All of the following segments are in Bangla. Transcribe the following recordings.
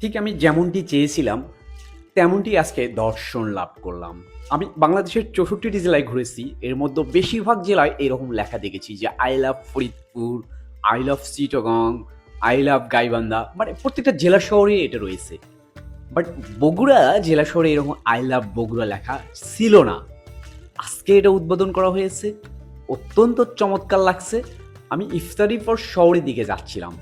ঠিক আমি যেমনটি চেয়েছিলাম, তেমনটি আজকে দর্শন লাভ করলাম। আমি বাংলাদেশের চৌষট্টিটি জেলায় ঘুরেছি, এর মধ্যে বেশিরভাগ জেলায় এরকম লেখা দেখেছি যে I love Faridpur I love Chittagong I love Gaibandha মানে প্রত্যেকটা জেলা শহরে এটা রয়েছে। বাট বগুড়া জেলা শহরে এরকম আই লাভ বগুড়া লেখা ছিল না। আজকে এটা উদ্বোধন করা হয়েছে। অত্যন্ত চমৎকার লাগছে। আমি ইফতারি পর শহরের দিকে যাচ্ছিলাম।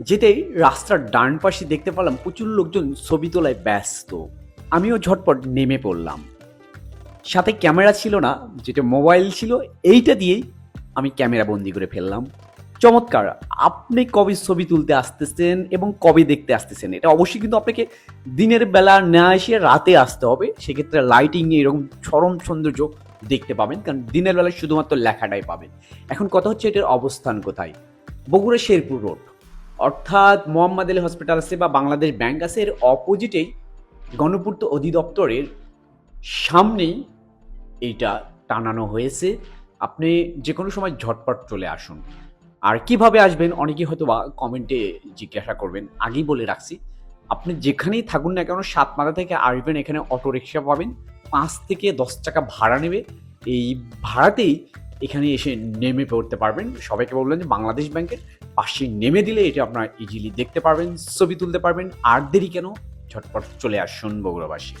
যেতেই রাস্তার ডান পাশে দেখতে পেলাম প্রচুর লোকজন ছবি তোলায় ব্যস্ত। আমিও ঝটপট নেমে পড়লাম। সাথে ক্যামেরা ছিল না, যেটা মোবাইল ছিল, এইটা দিয়েই আমি ক্যামেরা বন্দি করে ফেললাম। চমৎকার, আপনি কবে ছবি তুলতে আসতেছেন এবং কবে দেখতে আসতেছেন? এটা অবশ্যই কিন্তু আপনাকে দিনের বেলা না এসে রাতে আসতে হবে। সেক্ষেত্রে লাইটিং এরকম চরম সৌন্দর্য দেখতে পাবেন, কারণ দিনের বেলায় শুধুমাত্র লেখাটাই পাবেন। এখন কথা হচ্ছে এটার অবস্থান কোথায়? বগুড়া শেরপুর রোড অর্থাৎ মোহাম্মদ আলী হসপিটাল আছে বা বাংলাদেশ ব্যাংক আছে, এর অপোজিটেই গণপূর্ত অধিদপ্তরের সামনেই এইটা টানানো হয়েছে। আপনি যে কোনো সময় ঝটপট চলে আসুন। আর কীভাবে আসবেন অনেকেই হয়তো বা কমেন্টে জিজ্ঞাসা করবেন, আগেই বলে রাখছি। আপনি যেখানেই থাকুন না কেন সাত মাথা থেকে আসবেন, এখানে অটো রিক্সা পাবেন, পাঁচ থেকে দশ টাকা ভাড়া নেবে। এই ভাড়াতেই এখানে এসে নেমে পড়তে পারবেন। সবাইকে বললেন যে বাংলাদেশ ব্যাংকের পাশে নেমে দিলে এটা আপনারা ইজিলি দেখতে পারবেন, ছবি তুলতে পারবেন। আর দেরি কেন? ঝটপট চলে আসুন বগুড়াবাসী।